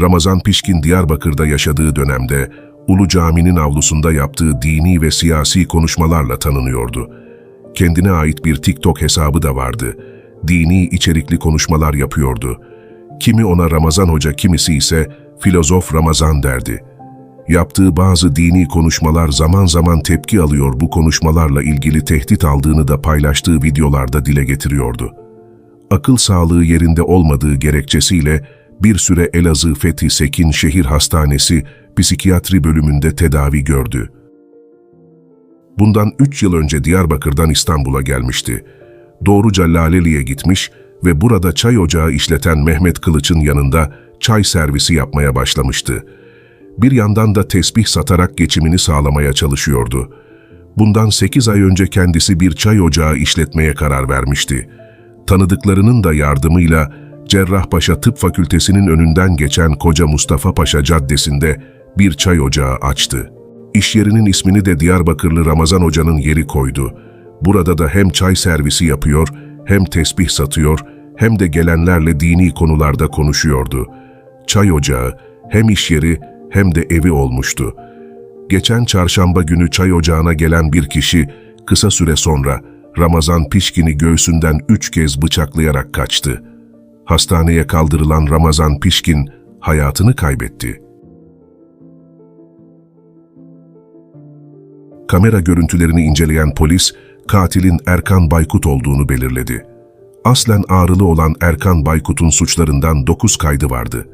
Ramazan Pişkin Diyarbakır'da yaşadığı dönemde Ulu Cami'nin avlusunda yaptığı dini ve siyasi konuşmalarla tanınıyordu. Kendine ait bir TikTok hesabı da vardı. Dini içerikli konuşmalar yapıyordu. Kimi ona Ramazan Hoca, kimisi ise filozof Ramazan derdi. Yaptığı bazı dini konuşmalar zaman zaman tepki alıyor bu konuşmalarla ilgili tehdit aldığını da paylaştığı videolarda dile getiriyordu. Akıl sağlığı yerinde olmadığı gerekçesiyle bir süre Elazığ Fethi Sekin Şehir Hastanesi psikiyatri bölümünde tedavi gördü. Bundan 3 yıl önce Diyarbakır'dan İstanbul'a gelmişti. Doğruca Laleli'ye gitmiş ve burada çay ocağı işleten Mehmet Kılıç'ın yanında çay servisi yapmaya başlamıştı. Bir yandan da tesbih satarak geçimini sağlamaya çalışıyordu. Bundan 8 ay önce kendisi bir çay ocağı işletmeye karar vermişti. Tanıdıklarının da yardımıyla Cerrahpaşa Tıp Fakültesinin önünden geçen Koca Mustafa Paşa Caddesi'nde bir çay ocağı açtı. İş yerinin ismini de Diyarbakırlı Ramazan Hoca'nın yeri koydu. Burada da hem çay servisi yapıyor, hem tesbih satıyor, hem de gelenlerle dini konularda konuşuyordu. Çay ocağı hem iş yeri hem de evi olmuştu. Geçen çarşamba günü çay ocağına gelen bir kişi kısa süre sonra Ramazan Pişkin'i göğsünden üç kez bıçaklayarak kaçtı. Hastaneye kaldırılan Ramazan Pişkin hayatını kaybetti. Kamera görüntülerini inceleyen polis, katilin Erkan Baykut olduğunu belirledi. Aslen ağrılı olan Erkan Baykut'un suçlarından 9 kaydı vardı.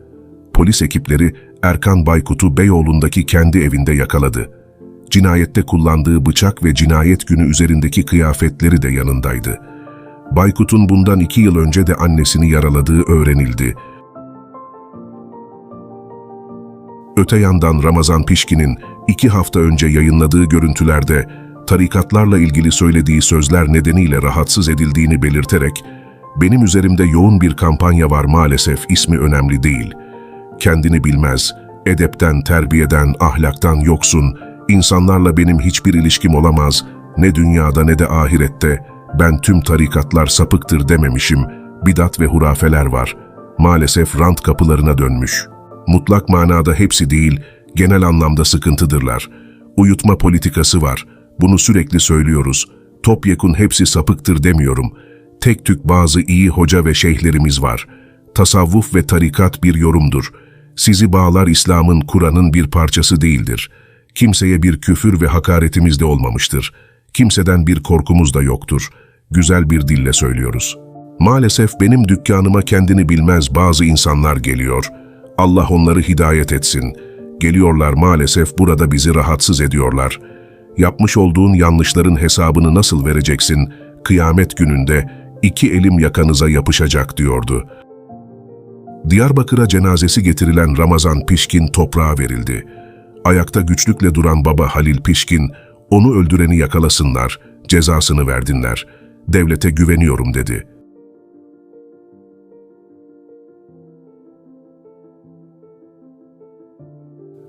Polis ekipleri Erkan Baykut'u Beyoğlu'ndaki kendi evinde yakaladı. Cinayette kullandığı bıçak ve cinayet günü üzerindeki kıyafetleri de yanındaydı. Baykut'un bundan iki yıl önce de annesini yaraladığı öğrenildi. Öte yandan Ramazan Pişkin'in iki hafta önce yayınladığı görüntülerde tarikatlarla ilgili söylediği sözler nedeniyle rahatsız edildiğini belirterek benim üzerimde yoğun bir kampanya var maalesef ismi önemli değil. Kendini bilmez, edepten, terbiyeden, ahlaktan yoksun, insanlarla benim hiçbir ilişkim olamaz, ne dünyada ne de ahirette, ben tüm tarikatlar sapıktır dememişim, bidat ve hurafeler var. Maalesef rant kapılarına dönmüş. Mutlak manada hepsi değil, genel anlamda sıkıntıdırlar. Uyutma politikası var. Bunu sürekli söylüyoruz. Topyekun hepsi sapıktır demiyorum. Tek tük bazı iyi hoca ve şeyhlerimiz var. Tasavvuf ve tarikat bir yorumdur. Sizi bağlar İslam'ın, Kur'an'ın bir parçası değildir. Kimseye bir küfür ve hakaretimiz de olmamıştır. Kimseden bir korkumuz da yoktur. Güzel bir dille söylüyoruz. Maalesef benim dükkanıma kendini bilmez bazı insanlar geliyor. Allah onları hidayet etsin. Geliyorlar maalesef burada bizi rahatsız ediyorlar. Yapmış olduğun yanlışların hesabını nasıl vereceksin? Kıyamet gününde iki elim yakanıza yapışacak diyordu. Diyarbakır'a cenazesi getirilen Ramazan Pişkin toprağa verildi. Ayakta güçlükle duran baba Halil Pişkin, onu öldüreni yakalasınlar, cezasını verdinler. Devlete güveniyorum dedi.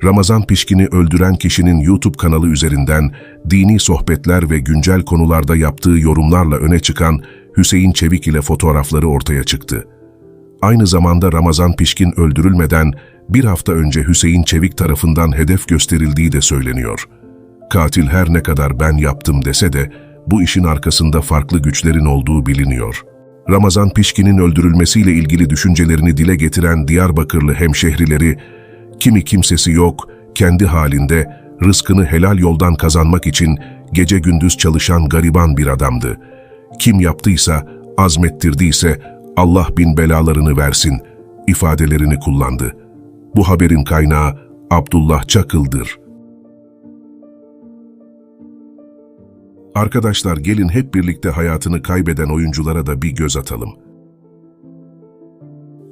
Ramazan Pişkin'i öldüren kişinin YouTube kanalı üzerinden dini sohbetler ve güncel konularda yaptığı yorumlarla öne çıkan Hüseyin Çevik ile fotoğrafları ortaya çıktı. Aynı zamanda Ramazan Pişkin öldürülmeden bir hafta önce Hüseyin Çevik tarafından hedef gösterildiği de söyleniyor. Katil her ne kadar ben yaptım dese de bu işin arkasında farklı güçlerin olduğu biliniyor. Ramazan Pişkin'in öldürülmesiyle ilgili düşüncelerini dile getiren Diyarbakırlı hemşehrileri, kimi kimsesi yok, kendi halinde rızkını helal yoldan kazanmak için gece gündüz çalışan gariban bir adamdı. Kim yaptıysa, azmettirdiyse Allah bin belalarını versin ifadelerini kullandı. Bu haberin kaynağı Abdullah Çakıl'dır. Arkadaşlar gelin hep birlikte hayatını kaybeden oyunculara da bir göz atalım.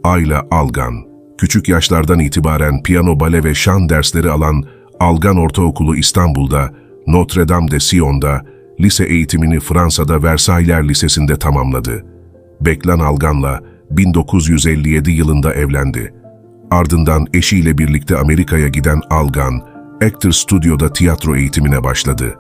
Ayla Algan, küçük yaşlardan itibaren piyano, bale ve şan dersleri alan Algan Ortaokulu İstanbul'da, Notre Dame de Sion'da, lise eğitimini Fransa'da Versailles Lisesi'nde tamamladı. Beklan Algan'la 1957 yılında evlendi. Ardından eşiyle birlikte Amerika'ya giden Algan, Actor Studio'da tiyatro eğitimine başladı.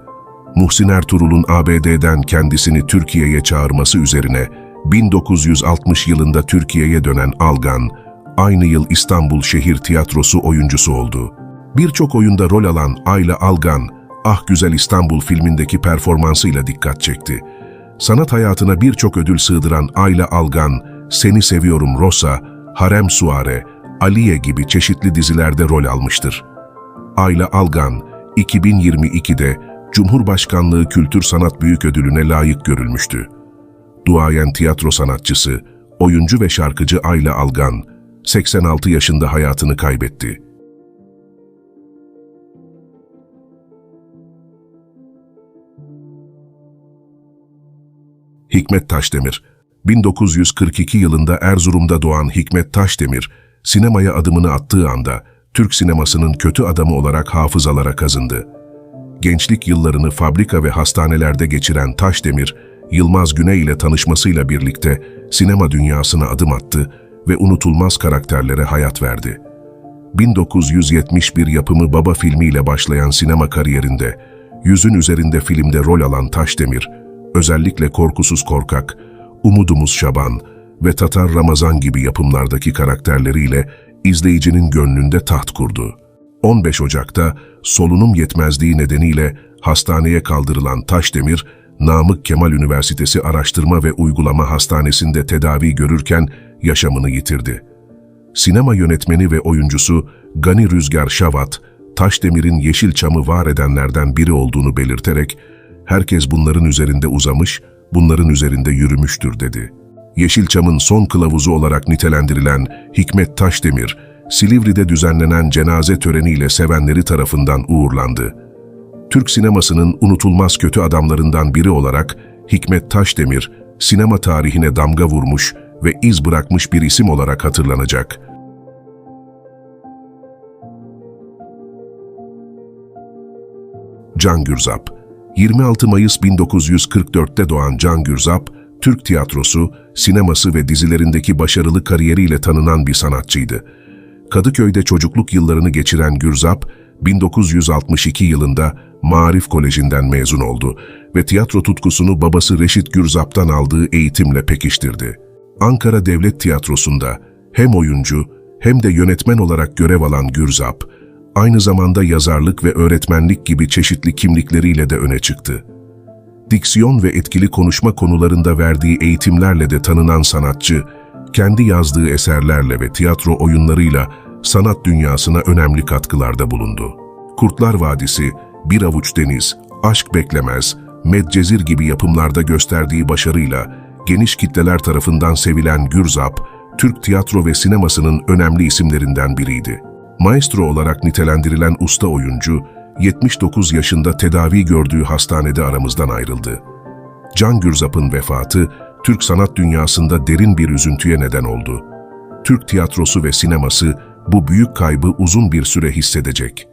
Muhsin Ertuğrul'un ABD'den kendisini Türkiye'ye çağırması üzerine 1960 yılında Türkiye'ye dönen Algan, aynı yıl İstanbul Şehir Tiyatrosu oyuncusu oldu. Birçok oyunda rol alan Ayla Algan, Ah Güzel İstanbul filmindeki performansıyla dikkat çekti. Sanat hayatına birçok ödül sığdıran Ayla Algan, Seni Seviyorum Rosa, Harem Suare, Aliye gibi çeşitli dizilerde rol almıştır. Ayla Algan, 2022'de Cumhurbaşkanlığı Kültür Sanat Büyük Ödülüne layık görülmüştü. Duayen tiyatro sanatçısı, oyuncu ve şarkıcı Ayla Algan, 86 yaşında hayatını kaybetti. Hikmet Taşdemir 1942 yılında Erzurum'da doğan Hikmet Taşdemir, sinemaya adımını attığı anda Türk sinemasının kötü adamı olarak hafızalara kazındı. Gençlik yıllarını fabrika ve hastanelerde geçiren Taşdemir, Yılmaz Güney ile tanışmasıyla birlikte sinema dünyasına adım attı ve unutulmaz karakterlere hayat verdi. 1971 yapımı Baba filmiyle başlayan sinema kariyerinde, yüzün üzerinde filmde rol alan Taşdemir, özellikle Korkusuz Korkak, Umudumuz Şaban ve Tatar Ramazan gibi yapımlardaki karakterleriyle izleyicinin gönlünde taht kurdu. 15 Ocak'ta solunum yetmezliği nedeniyle hastaneye kaldırılan Taşdemir, Namık Kemal Üniversitesi Araştırma ve Uygulama Hastanesi'nde tedavi görürken yaşamını yitirdi. Sinema yönetmeni ve oyuncusu Gani Rüzgar Şavat, Taşdemir'in Yeşilçam'ı var edenlerden biri olduğunu belirterek, herkes bunların üzerinde uzamış, bunların üzerinde yürümüştür dedi. Yeşilçam'ın son kılavuzu olarak nitelendirilen Hikmet Taşdemir, Silivri'de düzenlenen cenaze töreniyle sevenleri tarafından uğurlandı. Türk sinemasının unutulmaz kötü adamlarından biri olarak Hikmet Taşdemir, sinema tarihine damga vurmuş ve iz bırakmış bir isim olarak hatırlanacak. Can Gürzap 26 Mayıs 1944'te doğan Can Gürzap, Türk tiyatrosu, sineması ve dizilerindeki başarılı kariyeriyle tanınan bir sanatçıydı. Kadıköy'de çocukluk yıllarını geçiren Gürzap, 1962 yılında Marif Koleji'nden mezun oldu ve tiyatro tutkusunu babası Reşit Gürzap'tan aldığı eğitimle pekiştirdi. Ankara Devlet Tiyatrosu'nda hem oyuncu hem de yönetmen olarak görev alan Gürzap, aynı zamanda yazarlık ve öğretmenlik gibi çeşitli kimlikleriyle de öne çıktı. Diksiyon ve etkili konuşma konularında verdiği eğitimlerle de tanınan sanatçı, kendi yazdığı eserlerle ve tiyatro oyunlarıyla sanat dünyasına önemli katkılarda bulundu. Kurtlar Vadisi, Bir Avuç Deniz, Aşk Beklemez, Medcezir gibi yapımlarda gösterdiği başarıyla geniş kitleler tarafından sevilen Gürzap, Türk tiyatro ve sinemasının önemli isimlerinden biriydi. Maestro olarak nitelendirilen usta oyuncu, 79 yaşında tedavi gördüğü hastanede aramızdan ayrıldı. Can Gürzap'ın vefatı, Türk sanat dünyasında derin bir üzüntüye neden oldu. Türk tiyatrosu ve sineması bu büyük kaybı uzun bir süre hissedecek.